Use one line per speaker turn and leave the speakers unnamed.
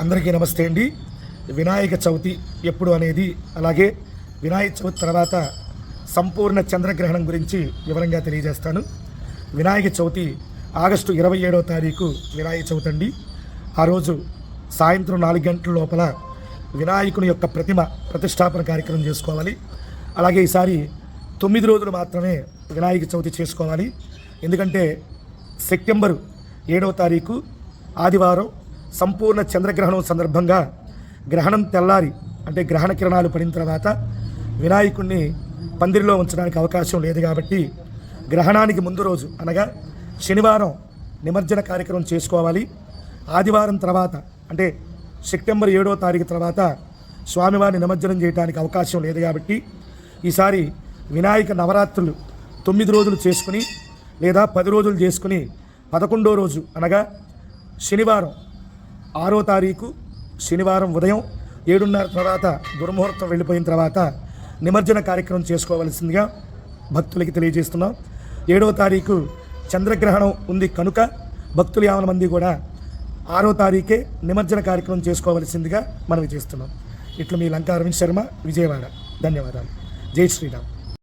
అందరికీ నమస్తే అండి. వినాయక చవితి ఎప్పుడు అనేది అలాగే వినాయక చవితి తర్వాత సంపూర్ణ చంద్రగ్రహణం గురించి వివరంగా తెలియజేస్తాను. వినాయక చవితి ఆగస్టు ఇరవై ఏడవ తారీఖు వినాయక చవితి అండి. ఆ రోజు సాయంత్రం నాలుగు గంటల లోపల వినాయకుని యొక్క ప్రతిమ ప్రతిష్టాపన కార్యక్రమం చేసుకోవాలి. అలాగే ఈసారి తొమ్మిది రోజులు మాత్రమే వినాయక చవితి చేసుకోవాలి. ఎందుకంటే సెప్టెంబరు ఏడవ తారీఖు ఆదివారం సంపూర్ణ చంద్రగ్రహణం సందర్భంగా గ్రహణం తెల్లారి అంటే గ్రహణ కిరణాలు పడిన తర్వాత వినాయకుడిని పందిరిలో ఉంచడానికి అవకాశం లేదు కాబట్టి గ్రహణానికి ముందు రోజు అనగా శనివారం నిమజ్జన కార్యక్రమం చేసుకోవాలి. ఆదివారం తర్వాత అంటే సెప్టెంబర్ ఏడో తారీఖు తర్వాత స్వామివారిని నిమజ్జనం చేయడానికి అవకాశం లేదు కాబట్టి ఈసారి వినాయక నవరాత్రులు తొమ్మిది రోజులు చేసుకుని లేదా పది రోజులు చేసుకుని పదకొండో రోజు అనగా శనివారం ఆరో తారీఖు శనివారం ఉదయం ఏడున్నర తర్వాత దుర్ముహూర్తం వెళ్ళిపోయిన తర్వాత నిమజ్జన కార్యక్రమం చేసుకోవలసిందిగా భక్తులకి తెలియజేస్తున్నాం. ఏడవ తారీఖు చంద్రగ్రహణం ఉంది కనుక భక్తులు యావన మంది కూడా ఆరో తారీఖే నిమజ్జన కార్యక్రమం చేసుకోవలసిందిగా మనవి చేస్తున్నాం. ఇట్లా మీ లంకా అరవింద్ శర్మ విజయవాడ. ధన్యవాదాలు. జై శ్రీరామ్.